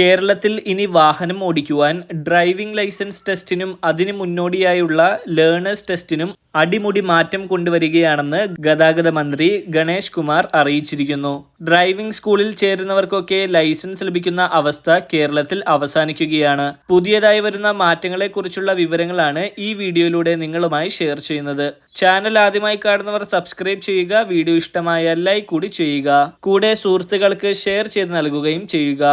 കേരളത്തിൽ ഇനി വാഹനം ഓടിക്കുവാൻ ഡ്രൈവിംഗ് ലൈസൻസ് ടെസ്റ്റിനും അതിനു മുന്നോടിയായുള്ള ലേണേഴ്സ് ടെസ്റ്റിനും അടിമുടി മാറ്റം കൊണ്ടുവരികയാണെന്ന് ഗതാഗത മന്ത്രി ഗണേഷ് കുമാർ അറിയിച്ചിരിക്കുന്നു. ഡ്രൈവിംഗ് സ്കൂളിൽ ചേരുന്നവർക്കൊക്കെ ലൈസൻസ് ലഭിക്കുന്ന അവസ്ഥ കേരളത്തിൽ അവസാനിക്കുകയാണ്. പുതിയതായി വരുന്ന മാറ്റങ്ങളെക്കുറിച്ചുള്ള വിവരങ്ങളാണ് ഈ വീഡിയോയിലൂടെ നിങ്ങളുമായി ഷെയർ ചെയ്യുന്നത്. ചാനൽ ആദ്യമായി കാണുന്നവർ സബ്സ്ക്രൈബ് ചെയ്യുക വീഡിയോ ഇഷ്ടമായ ലൈക്ക് കൂടി ചെയ്യുക. കൂടെ സുഹൃത്തുക്കൾക്ക് ഷെയർ ചെയ്ത് നൽകുകയും ചെയ്യുക.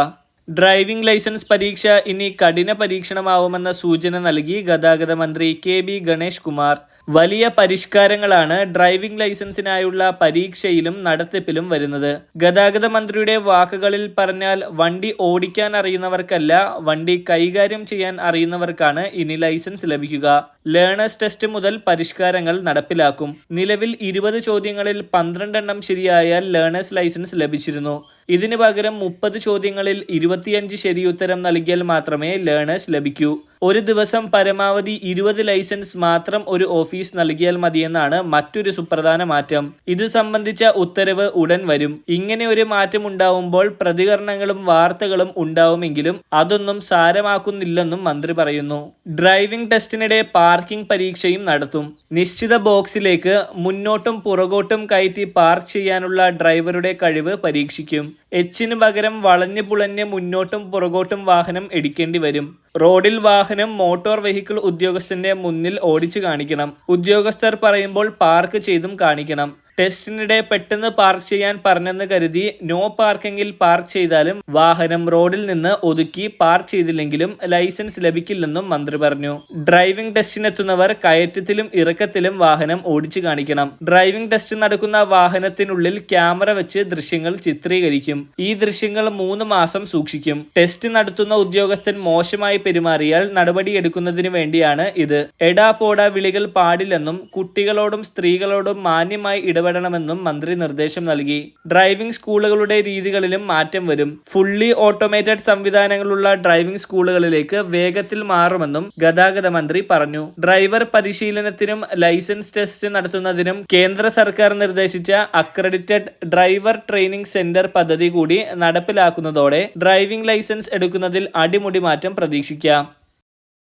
ഡ്രൈവിംഗ് ലൈസൻസ് പരീക്ഷ ഇനി കഠിന പരീക്ഷണമാവുമെന്ന സൂചന നൽകി ഗതാഗത മന്ത്രി കെ ബി ഗണേഷ് കുമാർ. വലിയ പരിഷ്കാരങ്ങളാണ് ഡ്രൈവിംഗ് ലൈസൻസിനായുള്ള പരീക്ഷയിലും നടത്തിപ്പിലും വരുന്നത്. ഗതാഗത മന്ത്രിയുടെ വാക്കുകളിൽ പറഞ്ഞാൽ വണ്ടി ഓടിക്കാൻ അറിയുന്നവർക്കല്ല വണ്ടി കൈകാര്യം ചെയ്യാൻ അറിയുന്നവർക്കാണ് ഇനി ലൈസൻസ് ലഭിക്കുക. ലേണേഴ്സ് ടെസ്റ്റ് മുതൽ പരിഷ്കാരങ്ങൾ നടപ്പിലാക്കും. നിലവിൽ ഇരുപത് ചോദ്യങ്ങളിൽ പന്ത്രണ്ടെണ്ണം ശരിയായാൽ ലേണേഴ്സ് ലൈസൻസ് ലഭിച്ചിരുന്നു. ഇതിനു പകരം മുപ്പത് ചോദ്യങ്ങളിൽ ഇരുപത്തിയഞ്ച് ശരിയുത്തരം നൽകിയാൽ മാത്രമേ ലേണേഴ്സ് ലഭിക്കൂ. ഒരു ദിവസം പരമാവധി ഇരുപത് ലൈസൻസ് മാത്രം ഒരു ഓഫീസ് നൽകിയാൽ മതിയെന്നാണ് മറ്റൊരു സുപ്രധാന മാറ്റം. ഇത് സംബന്ധിച്ച ഉത്തരവ് ഉടൻ വരും. ഇങ്ങനെ ഒരു മാറ്റം ഉണ്ടാവുമ്പോൾ പ്രതികരണങ്ങളും വാർത്തകളും ഉണ്ടാവുമെങ്കിലും അതൊന്നും സാരമാക്കുന്നില്ലെന്നും മന്ത്രി പറയുന്നു. ഡ്രൈവിംഗ് ടെസ്റ്റിനിടെ പാർക്കിംഗ് പരീക്ഷയും നടത്തും. നിശ്ചിത ബോക്സിലേക്ക് മുന്നോട്ടും പുറകോട്ടും കയറ്റി പാർക്ക് ചെയ്യാനുള്ള ഡ്രൈവറുടെ കഴിവ് പരീക്ഷിക്കും. എച്ചിന് പകരം വളഞ്ഞു പുളഞ്ഞ് മുന്നോട്ടും പുറകോട്ടും വാഹനം എടുക്കേണ്ടി വരും. റോഡിൽ വാഹനം മോട്ടോർ വെഹിക്കിൾ ഉദ്യോഗസ്ഥന്റെ മുന്നിൽ ഓടിച്ചു കാണിക്കണം. ഉദ്യോഗസ്ഥർ പറയുമ്പോൾ പാർക്ക് ചെയ്തും കാണിക്കണം. ടെസ്റ്റിനിടെ പെട്ടെന്ന് പാർക്ക് ചെയ്യാൻ പറഞ്ഞെന്ന് കരുതി നോ പാർക്കിങ്ങിൽ പാർക്ക് ചെയ്താലും വാഹനം റോഡിൽ നിന്ന് ഒതുക്കി പാർക്ക് ചെയ്തില്ലെങ്കിലും ലൈസൻസ് ലഭിക്കില്ലെന്നും മന്ത്രി പറഞ്ഞു. ഡ്രൈവിംഗ് ടെസ്റ്റിനെത്തുന്നവർ കയറ്റത്തിലും ഇറക്കത്തിലും വാഹനം ഓടിച്ചു കാണിക്കണം. ഡ്രൈവിംഗ് ടെസ്റ്റ് നടക്കുന്ന വാഹനത്തിനുള്ളിൽ ക്യാമറ വെച്ച് ദൃശ്യങ്ങൾ ചിത്രീകരിക്കും. ഈ ദൃശ്യങ്ങൾ മൂന്ന് മാസം സൂക്ഷിക്കും. ടെസ്റ്റ് നടത്തുന്ന ഉദ്യോഗസ്ഥൻ മോശമായി പെരുമാറിയാൽ നടപടിയെടുക്കുന്നതിന് വേണ്ടിയാണ് ഇത്. എടാ പോടാ വിളികൾ പാടില്ലെന്നും കുട്ടികളോടും സ്ത്രീകളോടും മാന്യമായി ഇടപെടണമെന്നും മന്ത്രി നിർദ്ദേശം നൽകി. ഡ്രൈവിംഗ് സ്കൂളുകളുടെ രീതികളിലും മാറ്റം വരും. ഫുള്ളി ഓട്ടോമേറ്റഡ് സംവിധാനങ്ങളുള്ള ഡ്രൈവിംഗ് സ്കൂളുകളിലേക്ക് വേഗത്തിൽ മാറുമെന്നും ഗതാഗത മന്ത്രി പറഞ്ഞു. ഡ്രൈവർ പരിശീലനത്തിനും ലൈസൻസ് ടെസ്റ്റ് നടത്തുന്നതിനും കേന്ദ്ര സർക്കാർ നിർദ്ദേശിച്ച അക്രഡിറ്റഡ് ഡ്രൈവർ ട്രെയിനിംഗ് സെന്റർ പദ്ധതി കൂടി നടപ്പിലാക്കുന്നതോടെ ഡ്രൈവിംഗ് ലൈസൻസ് എടുക്കുന്നതിൽ അടിമുടി മാറ്റം പ്രതീക്ഷിക്കാം.